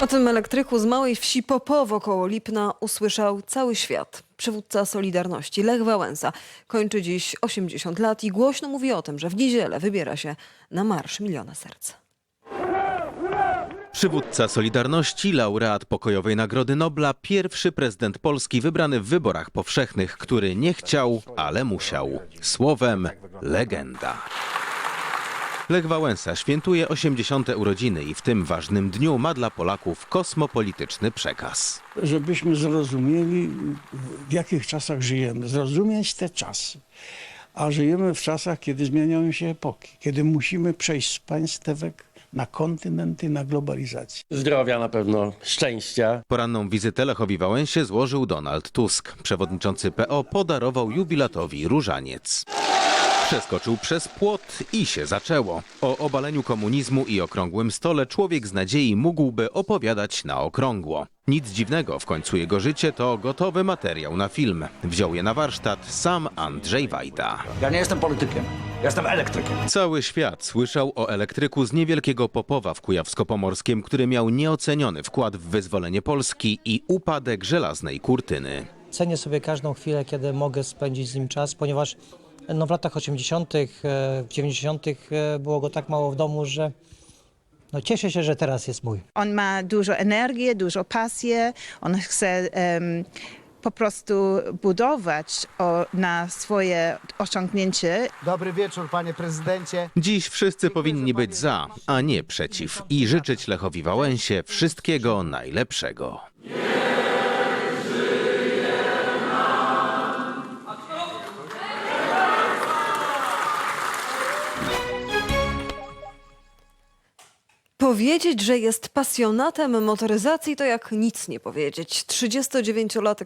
O tym elektryku z małej wsi Popowo koło Lipna usłyszał cały świat. Przywódca Solidarności Lech Wałęsa kończy dziś 80 lat i głośno mówi o tym, że w niedzielę wybiera się na Marsz Miliona Serc. Przywódca Solidarności, laureat pokojowej Nagrody Nobla, pierwszy prezydent Polski wybrany w wyborach powszechnych, który nie chciał, ale musiał. Słowem legenda. Lech Wałęsa świętuje 80. urodziny i w tym ważnym dniu ma dla Polaków kosmopolityczny przekaz. żebyśmy zrozumieli, w jakich czasach żyjemy, zrozumieć te czasy. A żyjemy w czasach, kiedy zmieniają się epoki, kiedy musimy przejść z państwek na kontynenty, na globalizację. Zdrowia na pewno, szczęścia. Poranną wizytę Lechowi Wałęsie złożył Donald Tusk. Przewodniczący PO podarował jubilatowi różaniec. Przeskoczył przez płot i się zaczęło. O obaleniu komunizmu i okrągłym stole człowiek z nadziei mógłby opowiadać na okrągło. Nic dziwnego, w końcu jego życie to gotowy materiał na film. Wziął je na warsztat sam Andrzej Wajda. Ja nie jestem politykiem, ja jestem elektrykiem. Cały świat słyszał o elektryku z niewielkiego Popowa w Kujawsko-Pomorskiem, który miał nieoceniony wkład w wyzwolenie Polski i upadek żelaznej kurtyny. Cenię sobie każdą chwilę, kiedy mogę spędzić z nim czas, ponieważ no, w latach 80., e, w 90. e, było go tak mało w domu, że no, cieszę się, że teraz jest mój. On ma dużo energii, dużo pasji. On chce em, po prostu budować o, na swoje osiągnięcie. Dobry wieczór, panie prezydencie. Dziś wszyscy powinni być za, a nie przeciw i życzyć Lechowi Wałęsie wszystkiego najlepszego. Powiedzieć, że jest pasjonatem motoryzacji to jak nic nie powiedzieć. 39-latek